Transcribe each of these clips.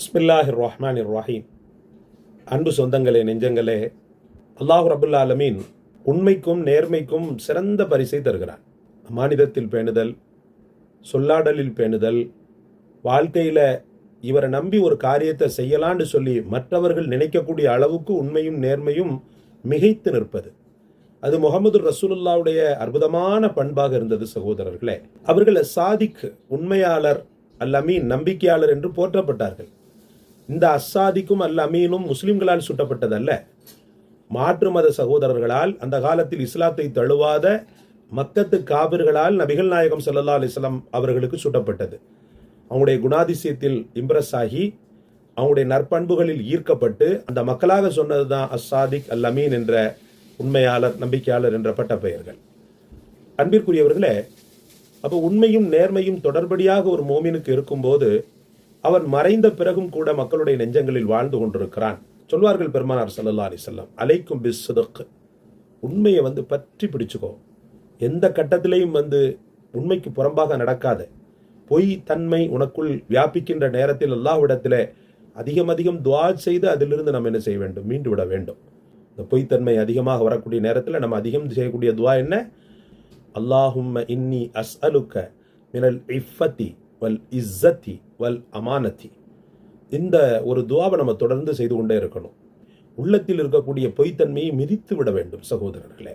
பிஸ்மில்லாஹிர் ரஹ்மான் ரஹீம் அன்பு சொந்தங்களே நெஞ்சங்களே அல்லாஹ் ரபுல்லா ஆலமீன் உண்மைக்கும் நேர்மைக்கும் சிறந்த பரிசை தருகிறான் மானிதத்தில் பேணுதல் சொல்லாடலில் பேணுதல் வாழ்க்கையில் இவரை நம்பி ஒரு காரியத்தை செய்யலான்னு சொல்லி மற்றவர்கள் நினைக்கக்கூடிய அளவுக்கு உண்மையும் நேர்மையும் மிகைத்து நிற்பது. அது முகமது ரசூலுல்லாவுடைய அற்புதமான பண்பாக இருந்தது சகோதரர்களே. அவர்களை சாதிக் உண்மையாளர் அல்லாமீன் நம்பிக்கையாளர் என்று போற்றப்பட்டார்கள். இந்த அசாதிக்கும் அல்ல அமீனும் முஸ்லிம்களால் சுட்டப்பட்டதல்ல. மாற்று மத சகோதரர்களால் அந்த காலத்தில் இஸ்லாத்தை தழுவாத மக்கத்து காவிர்களால் நபிகள் நாயகம் சல்லா அலிஸ்லாம் அவர்களுக்கு சுட்டப்பட்டது. அவங்களுடைய குணாதிசயத்தில் இம்ப்ரெஸ் ஆகி அவங்களுடைய நற்பண்புகளில் ஈர்க்கப்பட்டு அந்த மக்களாக சொன்னது தான் அசாதிக் அல் அமீன் என்ற உண்மையாளர் நம்பிக்கையாளர் என்ற பட்ட பெயர்கள் அன்பிற்குரியவர்களே அப்போ உண்மையும் நேர்மையும் தொடர்படியாக ஒரு மோமினுக்கு இருக்கும்போது அவன் மறைந்த பிறகும் கூட மக்களுடைய நெஞ்சங்களில் வாழ்ந்து கொண்டிருக்கிறான். சொல்வார்கள் பெருமானார் ஸல்லல்லாஹு அலைஹி செல்லம் அலைக்கும் பிஸ் உண்மையை வந்து பற்றி பிடிச்சுக்கோ. எந்த கட்டத்திலையும் வந்து உண்மைக்கு புறம்பாக நடக்காத. பொய் தன்மை உனக்குள் வியாபிக்கின்ற நேரத்தில் அல்லாஹ்விடத்தில் அதிகம் அதிகம் துவா செய்து அதிலிருந்து நம்ம என்ன செய்ய வேண்டும்? மீண்டு விட வேண்டும். இந்த பொய்த்தன்மை அதிகமாக வரக்கூடிய நேரத்தில் நம்ம அதிகம் செய்யக்கூடிய துவா என்ன? அல்லாஹும் இன்னி அஸ் அலுக்க மினல் இஃபத்தி வல் இஸ்ஸத்தி வல் அமானத்தி இந்த ஒரு துவாவை நம்ம தொடர்ந்து செய்து கொண்டே இருக்கணும். உள்ளத்தில் இருக்கக்கூடிய பொய்த்தன்மையை மிதித்து விட வேண்டும் சகோதரர்களே.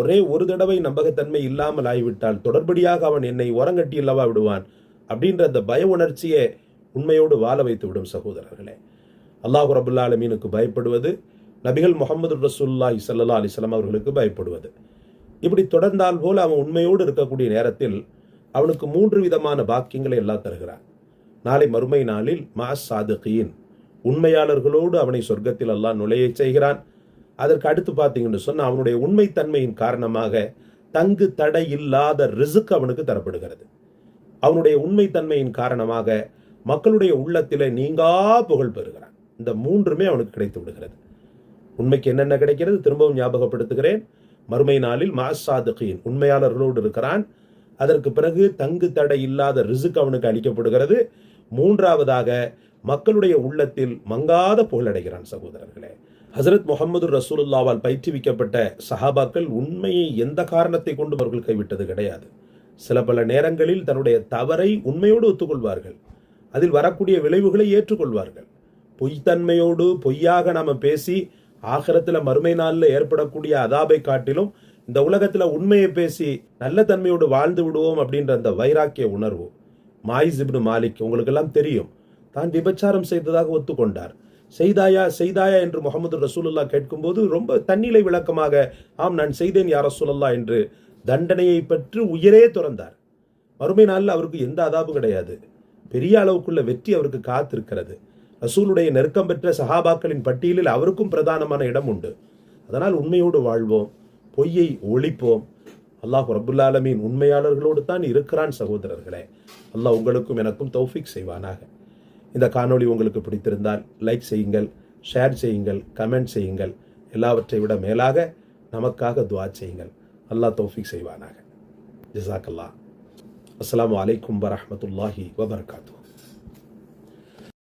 ஒரே ஒரு தடவை நம்பகத்தன்மை இல்லாமல் ஆகிவிட்டால் தொடர்படியாக அவன் என்னை உரங்கட்டி இல்லவா விடுவான் அப்படின்ற அந்த பய உணர்ச்சியை உண்மையோடு வாழ வைத்து விடும் சகோதரர்களே. அல்லாஹு ரபுல்லா அலமீனுக்கு பயப்படுவது நபிகள் முகமது ரசூல்லாஹி சல்லா அலிஸ்லாம் அவர்களுக்கு பயப்படுவது. இப்படி தொடர்ந்தால் போல் அவன் உண்மையோடு இருக்கக்கூடிய நேரத்தில் அவனுக்கு மூன்று விதமான பாக்கியங்களை எல்லாம் தருகிறான். நாளை மறுமை நாளில் மா சாதுகியின் உண்மையாளர்களோடு அவனை சொர்க்கத்தில் எல்லாம் நுழைய செய்கிறான். அதற்கு அடுத்து பார்த்தீங்கன்னு சொன்னால் அவனுடைய உண்மைத்தன்மையின் காரணமாக தங்கு தடை இல்லாத ரிசுக் அவனுக்கு தரப்படுகிறது. அவனுடைய உண்மைத்தன்மையின் காரணமாக மக்களுடைய உள்ளத்தில் நீங்கா புகழ் பெறுகிறான். இந்த மூன்றுமே அவனுக்கு கிடைத்து விடுகிறது. உண்மைக்கு என்னென்ன கிடைக்கிறது? திரும்பவும் ஞாபகப்படுத்துகிறேன். மறுமை நாளில் மாசாதுகியின் உண்மையாளர்களோடு இருக்கிறான். அதற்கு பிறகு தங்கு தடை இல்லாத ரிசுக் அவனுக்கு அளிக்கப்படுகிறது. மூன்றாவதாக மக்களுடைய உள்ளத்தில் மங்காத புகழடைகிறான் சகோதரர்களே. ஹசரத் முகமது ரசூலுல்லாவால் பயிற்றுவிக்கப்பட்ட சஹாபாக்கள் உண்மையை எந்த காரணத்தை கொண்டு அவர்கள் கைவிட்டது கிடையாது. சில பல நேரங்களில் தன்னுடைய தவறை உண்மையோடு ஒத்துக்கொள்வார்கள். அதில் வரக்கூடிய விளைவுகளை ஏற்றுக்கொள்வார்கள். பொய்த்தன்மையோடு பொய்யாக நாம பேசி ஆகரத்தில் மறுமை நாளில் ஏற்படக்கூடிய அதாபை காட்டிலும் இந்த உலகத்தில் உண்மையை பேசி நல்ல தன்மையோடு வாழ்ந்து விடுவோம் அப்படின்ற அந்த வைராக்கிய உணர்வு. மாயிஸ் இப்னு மாலிக் உங்களுக்கெல்லாம் தெரியும். தான் விபச்சாரம் செய்ததாக ஒத்துக்கொண்டார். செய்தாயா செய்தாயா என்று முகமது ரசூலுல்லா கேட்கும்போது ரொம்ப தன்னிலை விளக்கமாக ஆம் நான் செய்தேன் யார் ரசூலுல்லா என்று தண்டனையை பெற்று உயிரே துறந்தார். மறுமை நாளில் அவருக்கு எந்த அதாபும் கிடையாது. பெரிய அளவுக்குள்ள வெற்றி அவருக்கு காத்திருக்கிறது. ரசூலுடைய நெருக்கம் பெற்ற சஹாபாக்களின் பட்டியலில் அவருக்கும் பிரதானமான இடம் உண்டு. அதனால் உண்மையோடு வாழ்வோம். பொய்யை ஒழிப்போம். அல்லாஹ் ரபுல்லாலமீன் உண்மையாளர்களோடு தான் இருக்கிறான் சகோதரர்களே. அல்லாஹ் உங்களுக்கும் எனக்கும் தௌஃபிக் செய்வானாக. இந்த காணொளி உங்களுக்கு பிடித்திருந்தால் லைக் செய்யுங்கள் ஷேர் செய்யுங்கள் கமெண்ட் செய்யுங்கள். எல்லாவற்றை விட மேலாக நமக்காக துவா செய்யுங்கள். அல்லாஹ் தௌஃபிக் செய்வானாக. ஜிசாக்கல்லா அஸ்லாம் வலைக்கம் வரமத்துல்லாஹி வபர்காத்தூ